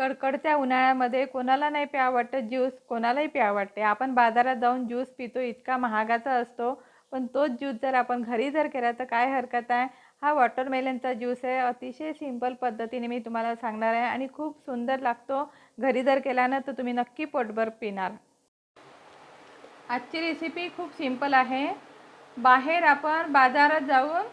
कडकडत्या उन्हाळ्यामध्ये कोणाला नाही प्या वाटत ज्यूस कोणालाही प्या वाटते आपण बाजारात जाऊन ज्यूस पितो इतका महागाचा असतो. पण तोच ज्यूस जर आपण घरी जर केला तर काय हरकत आहे? हा वॉटरमेलनचा ज्यूस आहे. अतिशय सिंपल पद्धतीने मी तुम्हाला सांगणार आहे आणि खूप सुंदर लागतो. घरी जर केला ना तर तुम्ही नक्की पोटभर पिणार. आजची रेसिपी खूप सिंपल आहे. बाहेर आपण बाजारात जाऊन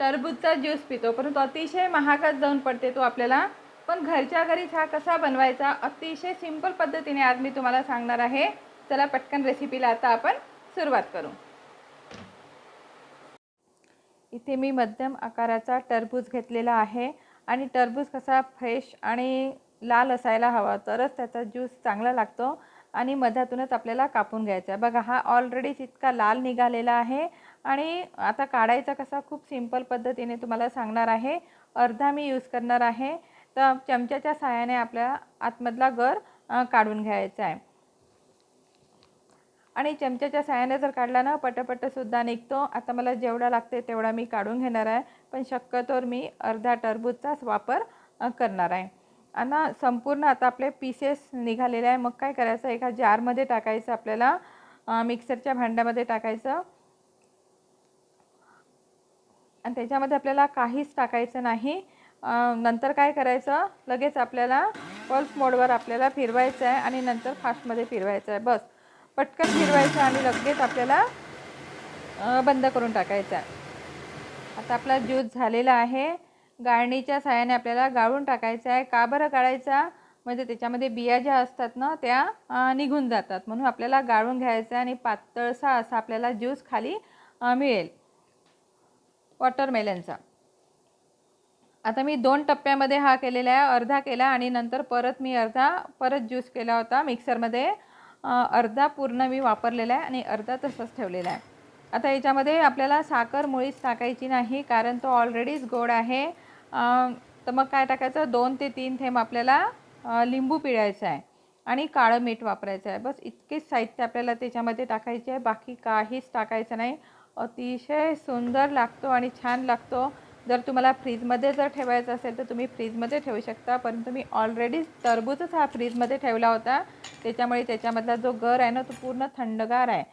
टरबूजचा ज्यूस पितो. परंतु अतिशय महागात जाऊन पडते तो आपल्याला. पण घरच्या घरीच हा कसा बनवायचा अतिशय सिंपल पद्धतीने आज मी तुम्हाला सांगणार आहे. चला पटकन रेसिपीला आता आपण सुरुवात करू. इथे मी मध्यम आकाराचा टरबूज घेतलेला आहे आणि टरबूज कसा फ्रेश आणि लाल असायला हवा तरच त्याचा ज्यूस चांगला लागतो आणि मध्यातूनच आपल्याला कापून घ्यायचा. आहे बघा हा ऑलरेडी इतका लाल निघालेला आहे आणि आता काढायचा कसा खूप सिंपल पद्धतीने तुम्हाला सांगणार आहे. अर्धा मी यूज करणार आहे. तर चमच्याच्या साहाय्याने आपल्या आतमधला गर काढून घ्यायचा आहे. आणि चमच्याच्या सहाय्याने जर काढला ना पटपटसुद्धा निघतो. आता मला जेवढा लागते तेवढा मी काढून घेणार आहे. पण शक्यतोवर मी अर्धा टरबूजचाच वापर करणार आहे. आणि संपूर्ण आता आपले पीसेस निघालेले आहे. मग काय करायचं? एका जारमध्ये टाकायचं आपल्याला. मिक्सरच्या भांड्यामध्ये टाकायचं. आणि त्याच्यामध्ये आपल्याला काहीच टाकायचं नाही. नंतर काय करायचं? लगेच आपल्याला पल्स मोडवर आपल्याला फिरवायचं आहे आणि नंतर फास्टमध्ये फिरवायचं आहे. बस. पटकन फिरवायचं आणि लगेच आपल्याला बंद करून टाकायचं आहे. आता आपला ज्यूस झालेला आहे. गाळणीच्या साहाय्याने आपल्याला गाळून टाकायचं आहे. का बरं गाळायचा? म्हणजे त्याच्यामध्ये बिया ज्या असतात ना त्या निघून जातात. म्हणून आपल्याला गाळून घ्यायचं आहे आणि पातळसा असा आपल्याला ज्यूस खाली मिळेल. वॉटरमेलनचा. आता मी दोन टप्प्यामध्ये हा केलेला आहे अर्धा केला आणि नंतर परत मी अर्धा परत ज्यूस केला होता मिक्सरमध्ये. अर्धा पूर्ण मी वापरलेला आहे आणि अर्धा तसंच ठेवलेला आहे. आता याच्यामध्ये आपल्याला साखर मुळीच टाकायची नाही कारण तो ऑलरेडीच गोड आहे. तर मग काय टाकायचं? दोन ते तीन थेंब आपल्याला लिंबू पिळायचं आहे आणि काळं मीठ वापरायचं आहे. बस इतकेच साहित्य आपल्याला त्याच्यामध्ये टाकायचे आहे. बाकी काहीच टाकायचं नाही. अतिशय सुंदर लागतो आणि छान लागतो. जर तुम्हाला फ्रीजमध्ये जर ठेवायचं असेल तर तुम्ही फ्रीजमध्ये ठेवू शकता परंतु मी ऑलरेडी टरबूजच हा फ्रीजमध्ये ठेवला होता. त्याच्यामुळे त्याच्यामधला जो गर आहे ना तो पूर्ण थंडगार आहे.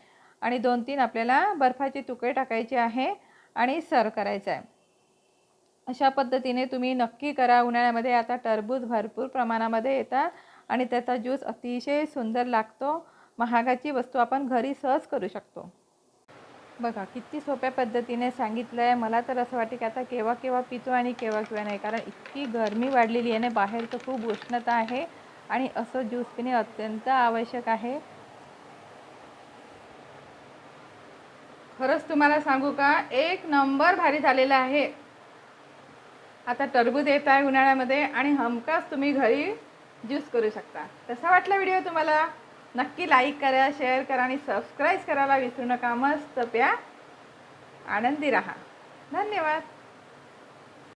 आणि दोन तीन आपल्याला बर्फाचे तुकडे टाकायचे आहे आणि सर करायचं आहे. अशा पद्धतीने तुम्ही नक्की करा. उन्हाळ्यामध्ये आता टरबूज भरपूर प्रमाणामध्ये येतात आणि त्याचा ज्यूस अतिशय सुंदर लागतो. महागाची वस्तू आपण घरी सहज करू शकतो. बघा किती सोप्या पद्धतीने सांगितलं आहे मला तर असं वाटतं की आता केव्हा केव्हा पितो आणि केव्हा केव्हा नाही. कारण इतकी गरमी वाढलेली आहे ना बाहेर तर खूप उष्णता आहे आणि असं ज्यूस पिणे अत्यंत आवश्यक आहे. खरंच तुम्हाला सांगू का एक नंबर भारी झालेला आहे. आता टरबूज येत आहे उन्हाळ्यामध्ये आणि हमखास तुम्ही घरी ज्यूस करू शकता. कसा वाटला व्हिडिओ तुम्हाला? नक्की लाईक करा शेअर करा आणि सबस्क्राईब करायला विसरू नका. मस्त प्या. आनंदी राहा. धन्यवाद.